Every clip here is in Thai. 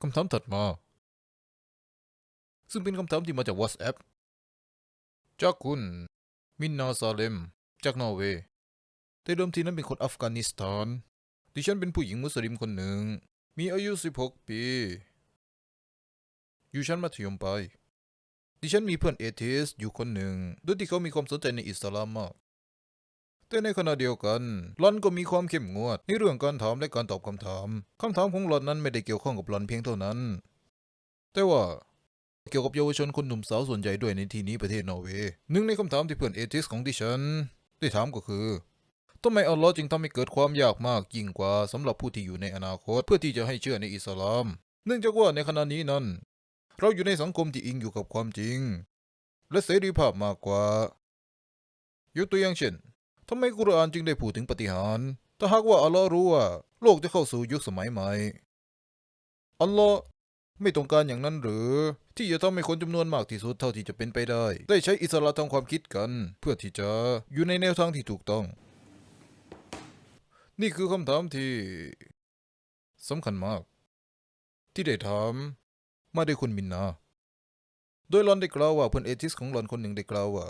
คำถามถัดมา ซึ่งเป็นคำถามที่มาจาก WhatsApp จากคุณ มินนาซาเลม จากนอร์เวย์แต่เดิมทีนั้นเป็นคนอัฟกานิสถาน ดิฉันเป็นผู้หญิงมุสลิมคนหนึ่ง มีอายุ 16 ปี อยู่ชั้นมัธยมปลายดิฉันมีเพื่อนเอเทสอยู่คนหนึ่งโดยที่เขามีความสนใจในอิสลามมาก แต่ในขณะเดียวกันหลอนก็มีความเข้มงวดในเรื่องการถามและการตอบคำถามคำถามของหลอนนั้นไม่ได้เกี่ยวข้องกับหลอนเพียงเท่านั้น แต่ว่าเกี่ยวกับเยาวชนคนหนุ่มสาวส่วนใหญ่ด้วยในที่นี้ประเทศนอร์เวย์หนึ่งในคำถามที่เพื่อนเอทิสของดิฉันได้ถามก็คือทำไมอัลลอฮ์จึงทำให้เกิดความยากมากยิ่งกว่าสำหรับผู้ที่อยู่ในอนาคต เพื่อที่จะให้เชื่อในอิสลาม เนื่องจากว่าในขณะนี้นั้น เราอยู่ในสังคมที่อิงอยู่กับความจริง และเสรีภาพมากกว่า ยกตัวอย่างเช่น ทำไมกุรอานจึงได้พูดถึงปฏิหาร ถ้าหากว่าอัลลอฮ์รู้ว่า โลกจะเข้าสู่ยุคสมัยใหม่ อัลลอฮ์ไม่ต้องการอย่างนั้นหรือ ที่จะทำให้คนจำนวนมากที่สุดเท่าที่จะเป็นไปได้ ได้ใช้อิสระทางความคิดกัน เพื่อที่จะอยู่ในแนวทางที่ถูกต้อง นี่คือคำถามที่สำคัญมาก ที่ได้ถามมาด้วยคุณมินนา โดยหลอนได้กล่าวว่าเพื่อนเอทิสของหลอนคนหนึ่งได้กล่าวว่า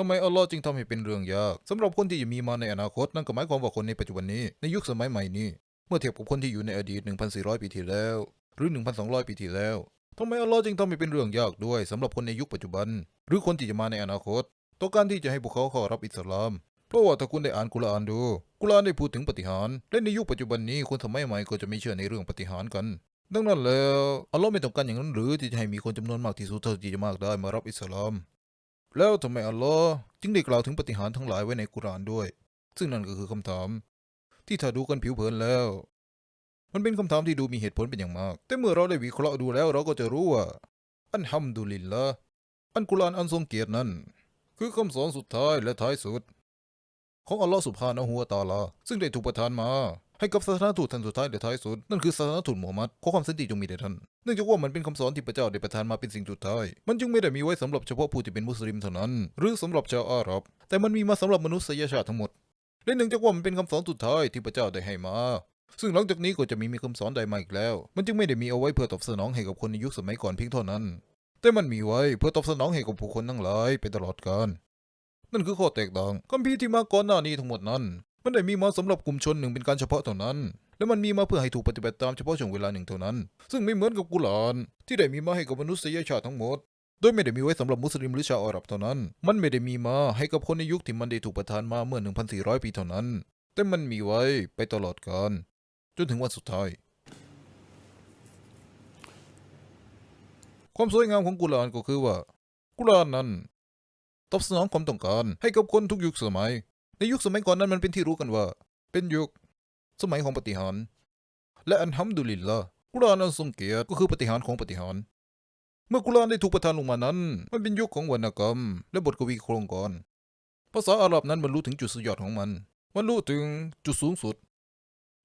ทำไมอัลลอฮ์จึงทำให้เป็นเรื่องยากสำหรับคนที่จะมีมาในอนาคตนั่นก็หมายความว่าคนในปัจจุบันนี้ในยุคสมัยใหม่นี้เมื่อเทียบกับคนที่อยู่ในอดีต 1,400 ปีที่แล้ว หรือ 1,200 ปีที่แล้วทำไมอัลลอฮ์จึงทำให้เป็นเรื่องยากด้วยสำหรับคนในยุคปัจจุบัน หรือคนที่จะมาในอนาคตต่อการที่จะให้พวกเขาเข้ารับอิสลาม เพราะว่าถ้าคุณได้อ่านกุรอานดู กุรอานได้พูดถึงปฏิหารและในยุคปัจจุบันนี้คนสมัยใหม่ก็จะไม่เชื่อในเรื่องปฏิหารกัน ดังนั้นแล้วอัลลอฮ์ไม่ต้องการอย่างนั้นหรือที่จะให้มีคนจำนวนมากที่สุดเท่าที่จะมากได้มารับอิสลาม แล้วทำไมอัลลอฮ์จึงได้กล่าวถึงปฏิหารทั้งหลายไว้ในกุรานด้วย ซึ่งนั่นก็คือคำถาม ที่ถ้าดูกันผิวเผินแล้ว มันเป็นคำถามที่ดูมีเหตุผลเป็นอย่างมาก แต่เมื่อเราได้วิเคราะห์ดูแล้วเราก็จะรู้ว่า อันฮัมดุลิลละอันกุรานอันทรงเกียรตินั้น คือคำสอนสุดท้ายและท้ายสุด ของอัลลอฮ์สุบฮานะฮูวตาลา ซึ่งได้ถูกประทานมา ให้กับศาสนาทูตท่านสุดท้ายและท้ายสุด นั่นคือศาสนาทูตมูฮัมมัดขอความสันติจงมีแด่ท่าน นื่องจากว่ามันเป็นคำสอนที่พระเจ้าได้ประทานมาเป็นสิ่งสุดท้าย มันจึงไม่ได้มีไว้สำหรับเฉพาะผู้ที่เป็นมุสลิมเท่านั้น หรือสำหรับชาวอาหรับ แต่มันมีมาสำหรับมนุษยชาติทั้งหมด และเนื่องจากว่ามันเป็นคำสอนสุดท้ายที่พระเจ้าได้ให้มา ซึ่งหลังจากนี้ก็จะไมมีคำสอนใดมาอีกแล้ว มันจึงไม่ได้มีเอาไว้เพื่อตอบสนองให้กับคนในยุคสมัยก่อนเพียงเท่านั้น แต่มันมีไว้เพื่อตอบสนองให้กับผู้คนทั้งหลายไปตลอดกาล นั่นคือข้อแตกต่างคัมภีร์ที่มาก่อนหน้านี้ทั้งหมดนั้น มันได้มีมาสำหรับกลุ่มชนหนึ่งเป็นการเฉพาะเท่านั้น และมันมีมาเพื่อให้ถูกปฏิบัติตามเฉพาะช่วงเวลาหนึ่งเท่านั้น ซึ่งไม่เหมือนกับกุรอานที่ได้มีมาให้กับมนุษยชาติทั้งหมดโดยไม่ได้มีไว้สำหรับมุสลิมหรือชาวอาหรับเท่านั้น มันไม่ได้มีมาให้กับคนในยุคที่มันได้ถูกประทานมาเมื่อ 1,400 ปีเท่านั้น แต่มันมีไว้ไปตลอดกาลจนถึงวันสุดท้าย ความสวยงามของกุรอานก็คือว่า กุรอานนั้นตอบสนองความต้องการให้กับคนทุกยุคสมัย ในยุคสมัยก่อนนั้นมันเป็นที่รู้กันว่า เป็นยุค สมัยของปฏิหาร และอันฮัมดุลิลละกุรานอันทรงเกียรติก็คือปฏิหารของปฏิหาร เมื่อกุรานได้ถูกประทานลงมานั้น มันเป็นยุคของวรรณกรรม และบทกวีโครงกรภาษาอาหรับนั้นบรรลุถึงจุดสุดยอดของมันบรรลุถึงจุดสูงสุด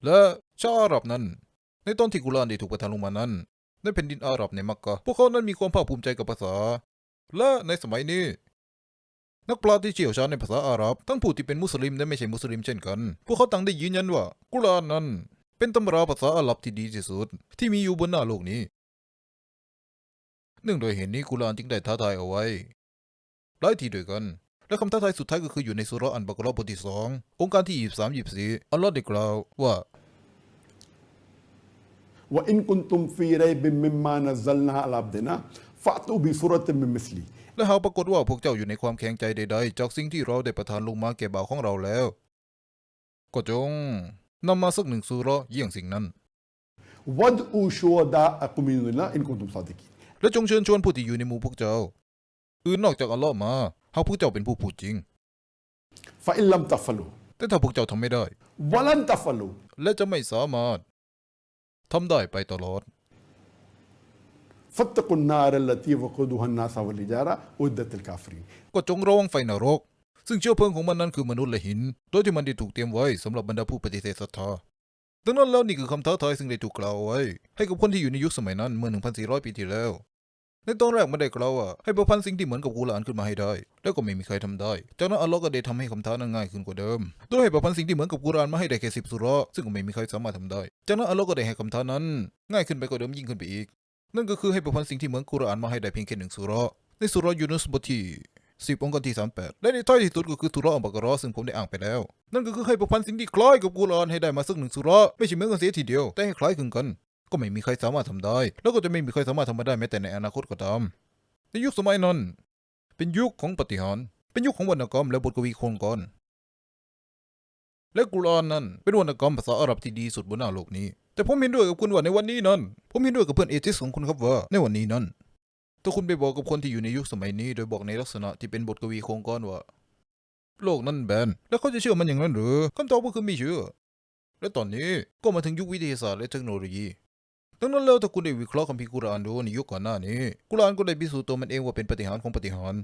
และชาวอาหรับนั้น ในตอนที่กุรานได้ถูกประทานลงมานั้น ในแผ่นดินอาหรับในมักกะพวกเขานั้นมีความภาคภูมิใจกับภาษา และในสมัยนี้ นักปลาที่เชี่ยวชาญในภาษาอาหรับทั้งผู้ที่เป็นมุสลิมและไม่ใช่มุสลิมเช่นกัน พวกเขาต่างได้ยืนยันว่ากุรานนั้น เป็นตำราภาษาอาหรับที่ดีที่สุด ที่มีอยู่บนหน้าโลกนี้ เนื่องโดยเหตุนนี้กุรานจึงได้ท้าทายเอาไว้หลายทีด้วยกัน และคำท้าทายสุดท้ายก็คืออยู่ในสุรอันบักรอบทที่สององค์การที่ยี่สามยี่สี่อัลลอฮ์ได้กล่าวว่าว่าอินกุนตุมฟีไรบิมมิมานัซลนาอัลอับดินะฟะตูบิสุรัติมมิสลี และหากปรากฏว่าพวกเจ้าอยู่ในความแข็งใจใดๆ จากสิ่งที่เราได้ประทานลงมาแก่บ่าวของเราแล้ว ก็จงนำมาสักหนึ่งสุราเยี่ยงสิ่งนั้นวัดอูชัวดาอักุมินุนะอินคุณตุมซาดิกิและจงเชิญชวนผู้ที่อยู่ในหมู่พวกเจ้า อื่นนอกจากอัลลอฮ์มาหากพวกเจ้าเป็นผู้พูดจริงฟาอิลลัมตัฟลูแต่ถ้าพวกเจ้าทำไม่ได้วลันตัฟลูและจะไม่สามารถทำได้ไปตลอด فاتقوا النار التي وقودها الناس والحجارة أعدت الكافرين ก็จงระวังไฟนรก ซึ่งเชื้อเพลิงของมันนั้นคือมนุษย์และหิน โดยที่มันได้ถูกเตรียมไว้สำหรับบรรดาผู้ปฏิเสธศรัทธา ดังนั้นแล้วนี่คือคำท้าทายซึ่งได้ถูกกล่าวไว้ ให้กับคนที่อยู่ในยุคสมัยนั้นเมื่อ 1,400 ปีที่แล้ว ในตอนแรกมันได้กล่าวว่าให้ประพันธ์สิ่งที่เหมือนกับกุรอานขึ้นมาให้ได้ แล้วก็ไม่มีใครทำได้ จากนั้นอัลลอฮ์ก็ได้ทำให้คำท้านั้นง่ายขึ้นกว่าเดิม โดยให้ประพันธ์สิ่งที่เหมือนกับกุรอานมาให้ได้แค่สิบสุเราะห์ซึ่งก็ไม่มีใครสามารถทำได้ จากนั้นอัลลอฮ์ก็ได้ให้คำท้านั้นง่ายขึ้นไปกว่าเดิมยิ่งขึ้นไปอีก นั่นก็คือให้ประพันธ์สิ่งที่เหมือนกุรอานมาให้ได้เพียงแค่หนึ่งสุรในสุรยูนุสบทที่สิบองค์กรที่สามแปดและในท้ายที่สุดก็คือสุระอัลบากราะห์ซึ่งผมได้อ่านไปแล้ว นั่นก็คือให้ประพันธ์สิ่งที่คล้ายกับกุรอานให้ได้มาสักหนึ่งสุรไม่ใช่เหมือนกันเสียทีเดียว แต่ให้คล้ายคลึงกัน ก็ไม่มีใครสามารถทำได้ แล้วก็จะไม่มีใครสามารถทำมาได้แม้แต่ในอนาคตก็ตามในยุคสมัยนั้นเป็นยุคของปฏิหารเป็นยุคของวรรณกรรมและบทกวีโครงกรและกุรอานนั้นเป็นวรรณกรรมภาษาอาหรับที่ดีสุดบนโลกนี้ แต่ผมเห็นด้วยกับคุณว่าในวันนี้นั้น ผมเห็นด้วยกับเพื่อนเอทิสของคุณครับว่าในวันนี้นั้นถ้าคุณไปบอกกับคนที่อยู่ในยุคสมัยนี้ โดยบอกในลักษณะที่เป็นบทกวีโครงกรว่า โลกนั้นแบนแล้วเขาจะเชื่อมันอย่างนั้นหรือคำตอบก็คือไม่เชื่อ และตอนนี้ก็มาถึงยุควิทยาศาสตร์และเทคโนโลยีดังนั้นแล้วถ้าคุณได้วิเคราะห์คัมภีร์กุรอานดูในยุคก่อนหน้านี้กุรอานก็ได้พิสูจน์ตัวมันเองว่าเป็นปฏิหารของปฏิหาร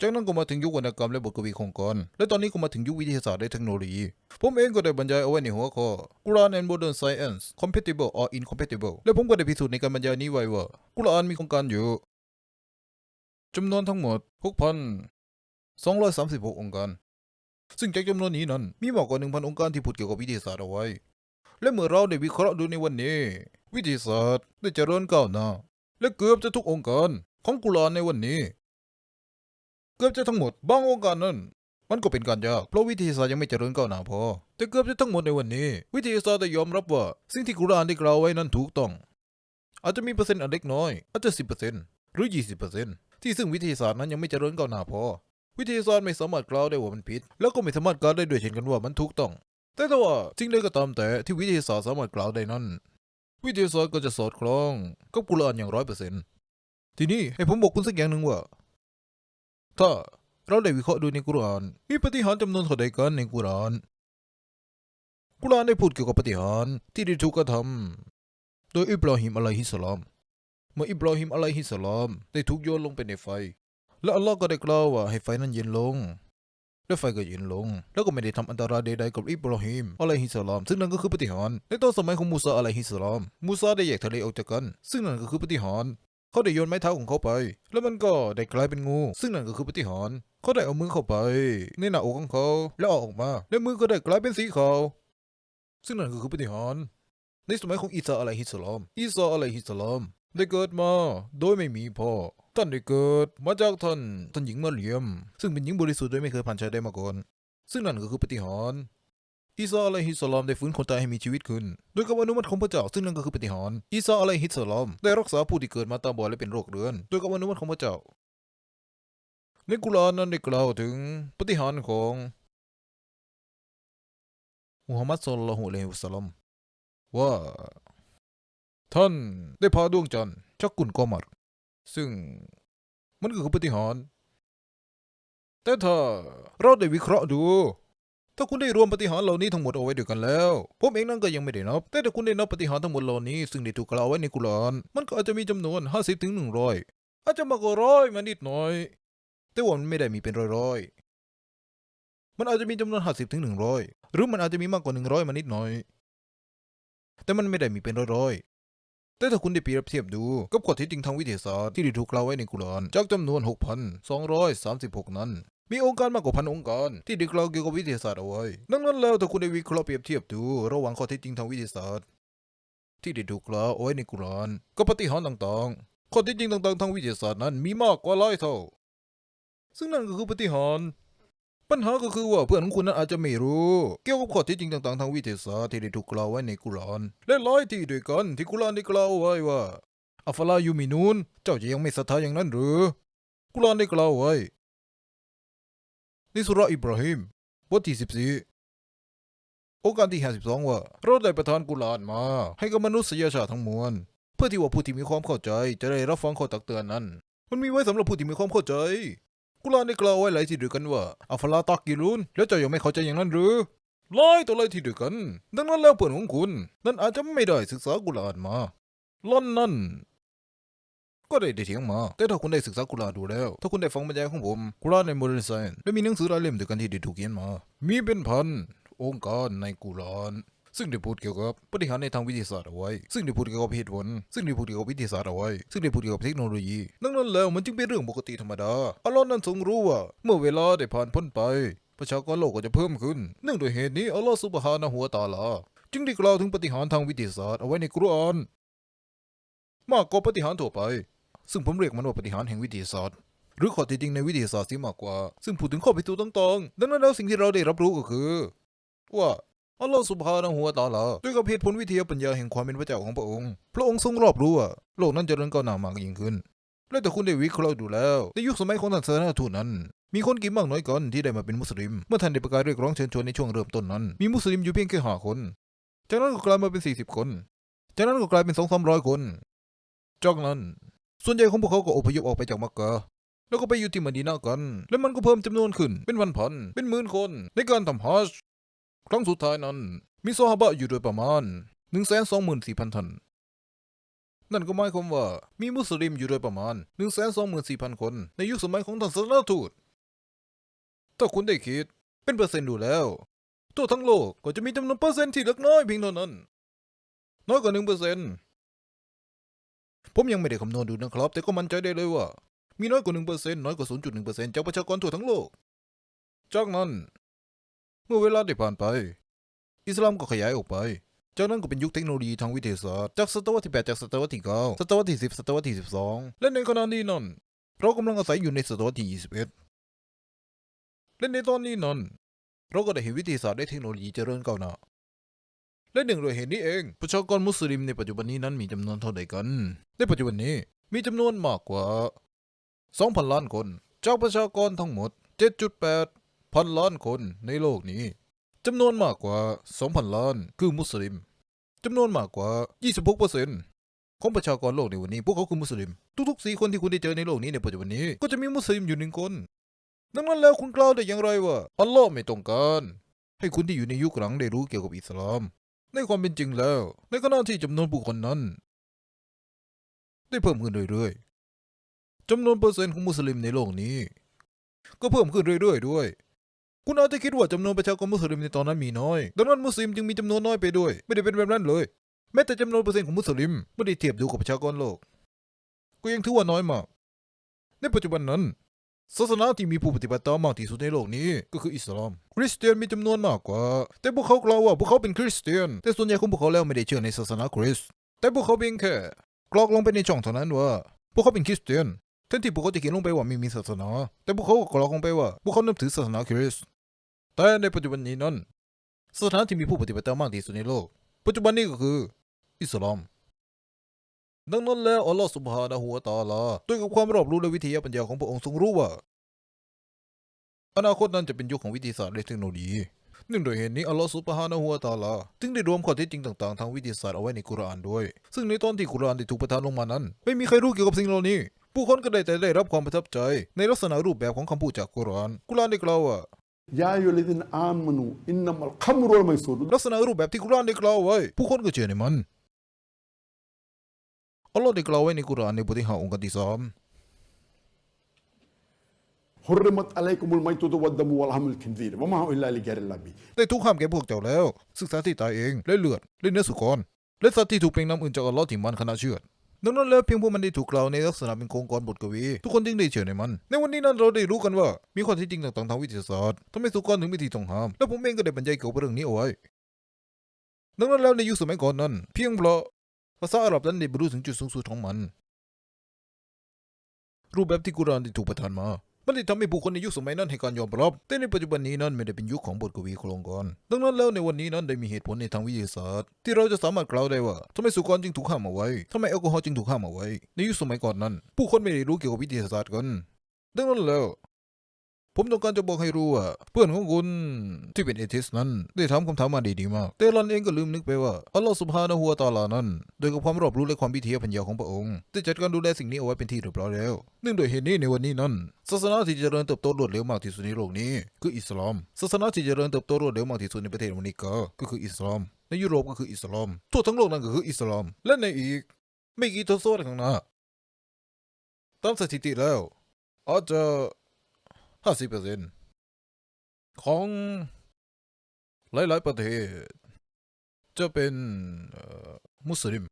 จากนั้นก็มาถึงยุควรรณกรรมและบทกวีของกรและตอนนี้ก็มาถึงยุควิทยาศาสตร์และเทคโนโลยี ผมเองก็ได้บรรยายเอาไว้ในหัวข้อ Quran and Modern Science Compatible or Incompatible และผมก็ได้พิสูจน์ในการบรรยายนี้ไว้ว่ากุรอานมีโครงการอยู่จำนวนทั้งหมด 6,236 องค์การ ซึ่งจากจำนวนนี้นั้น มีมากกว่า 1,000 องค์การที่พูดเกี่ยวกับวิทยาศาสตร์เอาไว้ และเมื่อเราได้วิเคราะห์ดูในวันนี้ วิทยาศาสตร์ได้เจริญก้าวหน้า และเกือบจะทุกองค์การของกุรานในวันนี้ กือบจะทั้งหมดบางองค์การนั้น มันก็เป็นการยากเพราะวิทยาศาสตร์ยังไม่เจริญก้าวหน้าพอ แต่เกือบจะทั้งหมดในวันนี้ วิทยาศาสตร์ได้ยอมรับว่า สิ่งที่กุรอานได้กล่าวไว้นั้นถูกต้อง อาจจะมีเปอร์เซ็นต์อันเล็กน้อย อาจจะสิบเปอร์เซ็นต์หรือยี่สิบเปอร์เซ็นต์ที่ซึ่งวิทยาศาสตร์นั้นยังไม่เจริญก้าวหน้าพอ วิทยาศาสตร์ไม่สามารถกล่าวได้ว่ามันผิด แล้วก็ไม่สามารถกล่าวได้ด้วยเช่นกันว่ามันถูกต้อง แต่ถ้าว่าสิ่งใดก็ตามแต่ที่วิทยาศาสตร์สามารถกล่าวได้นั้นวิทยาศาสตร์ก็จะสอดคล้องกับกุรอานอย่างร้อยเปอร์เซ็นต์ทีนี้ให้ผมบอกคุณสักอย่างหนึ่งว่า ถ้าเราได้วิเคราะห์ดูในกุรอานมีปฏิหารจำนวนเท่าใดกันในกุรอานกุรอานได้พูดเกี่ยวกับปฏิหารที่ได้ถูกกระทำโดยอิบราฮิมอะลัยฮิสสลามเมื่ออิบราฮิมอะลัยฮิสสลามได้ถูกโยนลงไปในไฟ และอัลลอฮ์ก็ได้กล่าวว่าให้ไฟนั้นเย็นลงและไฟก็เย็นลง แล้วก็ไม่ได้ทำอันตรายใดๆกับอิบราฮิมอะลัยฮิสสลาม ซึ่งนั่นก็คือปฏิหารในตอนสมัยของมูซาอะลัยฮิสสลาม มูซาได้แยกทะเลออกจากกัน ซึ่งนั่นก็คือปฏิหาร เขาได้โยนไม้เท้าของเขาไป แล้วมันก็ได้กลายเป็นงู ซึ่งนั่นก็คือปฏิหารเขาได้เอามือเข้าไปในหน้าอกของเขาแล้วออกมา และมือก็ได้กลายเป็นสีขาวซึ่งนั่นก็คือปฏิหารในสมัยของอีสาอะลัยฮิสลามอีสาอะลัยฮิสลามได้เกิดมาโดยไม่มีพ่อท่านได้เกิดมาจากท่านท่านหญิงมาเรียม ซึ่งเป็นหญิงบริสุทธิ์โดยไม่เคยผ่านชายใดมาก่อนซึ่งนั่นก็คือปฏิหาร อีสาอะลัยฮิสลามได้ฟื้นคนตายให้มีชีวิตขึ้นโดยกับอนุมัติของพระเจ้าซึ่งนั่นก็คือปฏิหารอีสาอะลัยฮิสลามได้รักษาผู้ที่เกิดมาตาบอดและเป็นโรคเรื้อนโดยกับอนุมัติของพระเจ้าในกุรานนั้นได้กล่าวถึงปฏิหารของมุฮัมมัดศ็อลลัลฮุอะลัยฮิวะสัลลัมว่า ท่านได้พาดวงจันทร์ชักกุลกอมัรซึ่งมันก็คือปฏิหารแต่ถ้าเราได้วิเคราะห์ดู ถ้าคุณได้รวมปฏิหารเหล่านี้ทั้งหมดเอาไว้ด้วยกันแล้ว ผมเองนั่นก็ยังไม่ได้นับ แต่ถ้าคุณได้นับปฏิหารทั้งหมดเหล่านี้ ซึ่งได้ถูกกล่าวไว้ในกุราน มันก็อาจจะมีจำนวน 50ถึง100 อาจจะมากกว่าร้อยมานิดหน่อย แต่ว่ามันไม่ได้มีเป็นร้อยๆ มันอาจจะมีจำนวน 50ถึง100 หรือมันอาจจะมีมากกว่า 100 มานิดหน่อย แต่มันไม่ได้มีเป็นร้อยๆ แต่ถ้าคุณได้เปรียบเทียบดูกับข้อเท็จจริงทางวิทยาศาสตร์ที่ได้ถูกกล่าวไว้ในกุรานจากจำนวน 6,236 นั้น มีองค์การมากกว่าพันองค์การที่ด้กล่าวเกี่ยวกับวิทยาศาสตร์เอาไว้ดังนั้นแล้วถ้าคุณได้วิเคราะห์เปรียบเทียบดูระหว่างข้อเท็จจริงทางวิทยาศาสตร์ ที่ได้ถูกกล่าวเอาไว้ในกุรอานกับปฏิหารต่างๆ ข้อเท็จจริงต่างๆทางวิทยาศาสตร์นั้นมีมากกว่าหลายเท่า ซึ่งนั่นก็คือปฏิหารปัญหาก็คือว่าเพื่อนของคุณนั้นอาจจะไม่รู้ เกี่ยวกับข้อเท็จจริงต่างๆทางวิทยาศาสตร์ที่ได้ถูกกล่าวไว้ในกุรอานและหลายที่ด้วยกันที่กุรอานได้กล่าวไว้ว่าอัฟลายูมินูนเจ้าจะยังไม่ศรัทธาอย่างนั้นหรือ กุรอานได้กล่าวไว้ ในสุราอิบราฮิมบทที่14องค์การที่52ว่าเราได้ประทานกุรานมา ให้กับมนุษยชาติทั้งมวล เพื่อที่ว่าผู้ที่มีความเข้าใจจะได้รับฟังข้อตักเตือนนั้น มันมีไว้สำหรับผู้ที่มีความเข้าใจ กุรานได้กล่าวไว้หลายที่ด้วยกันว่าอัฟลาตักกิรุนแล้วเจ้ายังไม่เข้าใจอย่างนั้นหรือหลายต่อหลายที่ด้วยกัน ดังนั้นแล้วเพื่อนของคุณ นั้นอาจจะไม่ได้ศึกษากุรานมาล่อนนั่น ก็ได้ได้เถียงมา แต่ถ้าคุณได้ศึกษากุรอาดูแล้ว ถ้าคุณได้ฟังบรรยายของผมกุรอาในโมเดิร์นไซน์และมีหนังสือหลายเล่มด้วยกันที่ได้ถูกเขียนมา มีเป็นพันองค์การในกุรานซึ่งได้พูดเกี่ยวกับปฏิหารในทางวิทยาศาสตร์เอาไว้ ซึ่งได้พูดเกี่ยวกับเหตุผล ซึ่งได้พูดเกี่ยวกับวิทยาศาสตร์เอาไว้ ซึ่งได้พูดเกี่ยวกับเทคโนโลยี ดังนั้นแล้วมันจึงเป็นเรื่องปกติธรรมดาอัลลอฮ์นั้นทรงรู้ว่า เมื่อเวลาได้ผ่านพ้นไป ประชากรโลกก็จะเพิ่มขึ้น เนื่องด้วยเหตุนี้อัลลอฮ์ซุบฮานะฮูวตาลา จึงได้กล่าวถึงปฏิหารทางวิทยาศาสตร์เอาไว้ในกุรอาน มากกว่าปฏิหารทั่วไป ซึ่งผมเรียกมันว่าปฏิหารแห่งวิทยาศาสตร์หรือข้อเท็จจริงในวิทยาศาสตร์ที่มากกว่า ซึ่งพูดถึงข้อพิสูจน์ต่างๆ ดังนั้นแล้วสิ่งที่เราได้รับรู้ก็คือ ว่าอัลลอฮฺสุบฮานะฮูวตาลาด้วยกับเหตุผลวิทยาปัญญาแห่งความเป็นพระเจ้าของพระองค์ พระองค์ทรงรอบรู้ว่าโลกนั้นจะเริญก้าวหน้ามากยิ่งขึ้น และแต่คุณได้วิเคราะห์ดูแล้ว ในยุคสมัยของท่านศาสนาทูตนั้น มีคนกี่มากน้อยกันที่ได้มาเป็นมุสลิม เมื่อท่านได้ประกาศเรียกร้องเชิญชวนในช่วงเริ่มต้นนั้น มีมุสลิมอยู่เพียงแค่ห้าคน จากนั้นก็กลายมาเป็นสี่สิบคน จากนั้นก็กลายเป็นสองสามร้อยคนจากนั้น ส่วนใหญ่ของพวกเขาก็อพยพออกไปจากมักกะแล้วก็ไปอยู่ที่มดีนากัน และมันก็เพิ่มจำนวนขึ้นเป็นวันพัน เป็นหมื่นคน ในการทำฮัจญ์ครั้งสุดท้ายนั้น มีซอฮาบะอยู่โดยประมาณ1 2 4 0 0 0ท่านนั่นก็หมายความว่ามีมุสลิมอยู่โดยประมาณ 1 2 4 0 0 0 คน ในยุคสมัยของท่านศาสนาทูต ถ้าคุณได้คิดเป็นเปอร์เซ็นต์ดูแล้ว ทั่วทั้งโลกก็จะมีจำนวนเปอร์เซ็นต์ที่เล็กน้อยเพียงเท่านั้น น้อยกว่าหนึ่งเปอร์เซ็นต์ ผมยังไม่ได้คำนวณดูนะครับ แต่ก็มั่นใจได้เลยว่า มีน้อยกว่าหนึ่งเปอร์เซ็นต์น้อยกว่าศูนย์จุดหนึ่งเปอร์เซ็นต์จากประชากรทั่วทั้งโลก จากนั้น เมื่อเวลาได้ผ่านไป อิสลามก็ขยายออกไป จากนั้นก็เป็นยุคเทคโนโลยีทางวิทยาศาสตร์จากศตวรรษที่ 8 จากศตวรรษที่ 9 ศตวรรษที่ 10 ศตวรรษที่ 12 และในขณะนี้นั้นเรากำลังอาศัยอยู่ในศตวรรษที่ 21 และในตอนนี้นั้นเราก็ได้เห็นวิทยาศาสตร์และเทคโนโลยีเจริญก้าวหน้า และหนึ่งโดวยเหตุนี้เอง ประชากรมุสลิมในปัจจุบันนี้นั้นมีจำนวนเท่าใดกัน ในปัจจุบันนี้มีจำนวนมากกว่า 2,000 ล้านคน จากประชากรทั้งหมด 7.8 พันล้านคนในโลกนี้จำนวนมากกว่า 2,000 ล้านคือมุสลิมจำนวนมากกว่า 26%ของประชากรโลกในวันนี้ พวกเขาคือมุสลิม ทุกๆสี่คนที่คุณได้เจอในโลกนี้ในปัจจุบันนี้ ก็จะมีมุสลิมอยู่หนึ่งคน ดังนั้นแล้วคุณกล่าวได้อย่างไรว่าอัลลอฮ์ไม่ต้องการ ให้คุณที่อยู่ในยุคหลังได้รู้เกี่ยวกับอิสลาม ในความเป็นจริงแล้ว ในขณะที่จำนวนผู้คนนั้น ได้เพิ่มขึ้นเรื่อยๆจำนวนเปอร์เซ็นต์ของมุสลิมในโลกนี้ ก็เพิ่มขึ้นเรื่อยๆด้วย คุณอาจจะคิดว่าจำนวนประชากรมุสลิมในตอนนั้นมีน้อย ดังนั้นมุสลิมจึงมีจำนวนน้อยไปด้วย ไม่ได้เป็นแบบนั้นเลย แม้แต่จำนวนเปอร์เซ็นต์ของมุสลิมเมื่อได้เทียบดูกับประชากรโลก ก็ยังถือว่าน้อยมาก ในปัจจุบันนั้น ศาสนาที่มีผู้ปฏิบัติตามมากที่สุดในโลกนี้ก็คืออิสลาม คริสเตียนมีจำนวนมากกว่า แต่พวกเขากล่าวว่าพวกเขาเป็นคริสเตียน แต่ส่วนใหญ่ของพวกเขาแล้วไม่ได้เชื่อในศาสนาคริสต์แต่พวกเขาเพียงแค่กรอกลงไปในช่องเท่านั้นว่า พวกเขาเป็นคริสเตียนแทนที่พวกเขาจะเขียนลงไปว่าไม่มีศาสนา แต่พวกเขาก็กรอกลงไปว่าพวกเขานับถือศาสนาคริสต์แต่ในปัจจุบันนี้นั้นศาสนาที่มีผู้ปฏิบัติตามมากที่สุดในโลก ปัจจุบันนี้ก็คืออิสลาม ดังนั้นแล้วอัลลอฮ์สุบฮานะหัวตาลาด้วยกับความรอบรู้และวิทยาปัญญาของพระองค์ทรงรู้ว่า อนาคตนั้นจะเป็นยุคของวิทยาศาสตร์และเทคโนโลยีเนื่องโดยเหตุนี้อัลลอฮ์สุบฮานะหัวตาลาจึงได้รวมข้อเท็จจริงต่างๆทางวิทยาศาสตร์เอาไว้ในกุรานด้วย ซึ่งในตอนที่กุรานได้ถูกประทานลงมานั้น ไม่มีใครรู้เกี่ยวกับสิ่งเหล่านี้ ผู้คนก็ได้แต่ได้รับความประทับใจ ในลักษณะรูปแบบของคำพูดจากกุรานกุรานได้กล่าวว่ายาโยู่ลิดินอามนูอินนัมัลคัมรุลไมซูรลักษณะรูปแบบที่กุรานได้กล่าวไว้ ผู้คนก็เชื่อในมัน อัลลอฮ์ได้กล่าวไว้ในกุรอานในบทที่ห้าองค์การที่สาม حرمت عليكم الميتة والدم واللحم الخنزير وما هو إلا لغير الله به ได้ถูกห้ามแก่พวกเจ้าแล้ว ศึกษาที่ตายเอง และเลือด และเนื้อสุกร และสัตว์ที่ถูกเปล่งน้ำอื่นจากอัลลอฮ์ที่มันขณะเชือด ดังนั้นแล้วเพียงพวกมันได้ถูกกล่าวในลักษณะเป็นโครงกรบทกวี ทุกคนจึงได้เชื่อในมัน ในวันนี้นั้นเราได้รู้กันว่า มีข้อเท็จจริงต่างๆทางวิทยาศาสตร์ทำให้สุกรถึงมีที่ต้องห้าม และผมเองก็ได้บรรยายเกี่ยวกับเรื่องนี้เอาไว้ ดังนั้นแล้วในยุคสมัยก่อนนั้น เพียงเพราะ ภาษาอาหรับนั้นได้บรรลุถึงจุดสูงสุดของมัน รูปแบบที่กุรอานได้ถูกประทานมามันได้ทำให้ผู้คนในยุคสมัยนั้นให้การยอมรับ แต่ในปัจจุบันนี้นั้นไม่ได้เป็นยุคของบทกวีโครงกรดังนั้นแล้วในวันนี้นั้นได้มีเหตุผลในทางวิทยาศาสตร์ ที่เราจะสามารถกล่าวได้ว่าทำไมสุกรจึงถูกห้ามเอาไว้ทำไมแอลกอฮอล์จึงถูกห้ามเอาไว้ ในยุคสมัยก่อนนั้น ผู้คนไม่ได้รู้เกี่ยวกับวิทยาศาสตร์กัน ดังนั้นแล้ว ผมต้องการจะบอกให้รู้ว่า เพื่อนของคุณที่เป็นเอทิสนั้น ได้ถามคำถามมาดีดีมาก แต่ลอนเองก็ลืมนึกไปว่าอัลลอฮฺสุบฮานะฮูวตาลานั้น โดยกับความรอบรู้และความวิทยาปัญญาของพระองค์ได้จัดการดูแลสิ่งนี้เอาไว้เป็นที่เรียบร้อยแล้วเนื่องโดยเหตุนี้ในวันนี้นั้นศาสนาที่เจริญเติบโตรวดเร็วมากที่สุดในโลกนี้ คืออิสลามศาสนาที่เจริญเติบโตรวดเร็วมากที่สุดในประเทศอเมริกาก็คืออิสลาม ในยุโรปก็คืออิสลาม ทั่วทั้งโลกนั้นก็คืออิสลาม และในอีก ไม่กี่ทศวรรษข้างหน้าตามสถิติแล้วอาจจะ ห้าสิบเปอร์เซ็นต์ของหลาย ๆ ประเทศ จะเป็นมุสลิม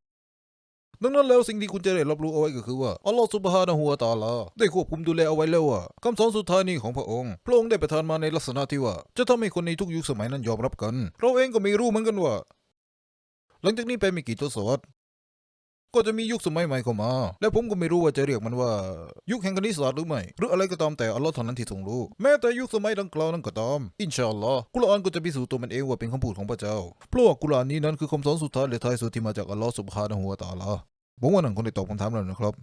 ดังนั้นแล้วสิ่งที่คุณจะได้รับรู้เอาไว้ก็คือว่า อัลลอฮฺสุบฮานะฮูวะตาลา ได้ควบคุมดูแลเอาไว้แล้วว่าคำสอนสุดท้ายนี้ของพระองค์ พระองค์ได้ประทานมาในลักษณะที่ว่า จะทำให้คนในทุกยุคสมัยนั้นยอมรับกัน เราเองก็ไม่รู้เหมือนกันว่า หลังจากนี้ไปไม่กี่ทศวรรษ ก็จะมียุคสมัยใหม่เข้ามา และผมก็ไม่รู้ว่าจะเรียกมันว่า ยุคแห่งคณิตศาสตร์หรือไม่ หรืออะไรก็ตามแต่อัลลอฮ์เท่านั้นที่ทรงรู้ แม้แต่ยุคสมัยดังกล่าวนั้นก็ตาม อินชาอัลลอฮ์กุรอานก็จะพิสูจน์ตัวมันเองว่าเป็นคำพูดของพระเจ้า เพราะว่ากุรอานนี้นั้นคือคำสอนสุดท้ายและท้ายสุดที่มาจากอัลลอฮ์สุบฮานะฮูวะตะอาลาผมว่านั่นคนได้ตอบคำถามแล้วนะครับ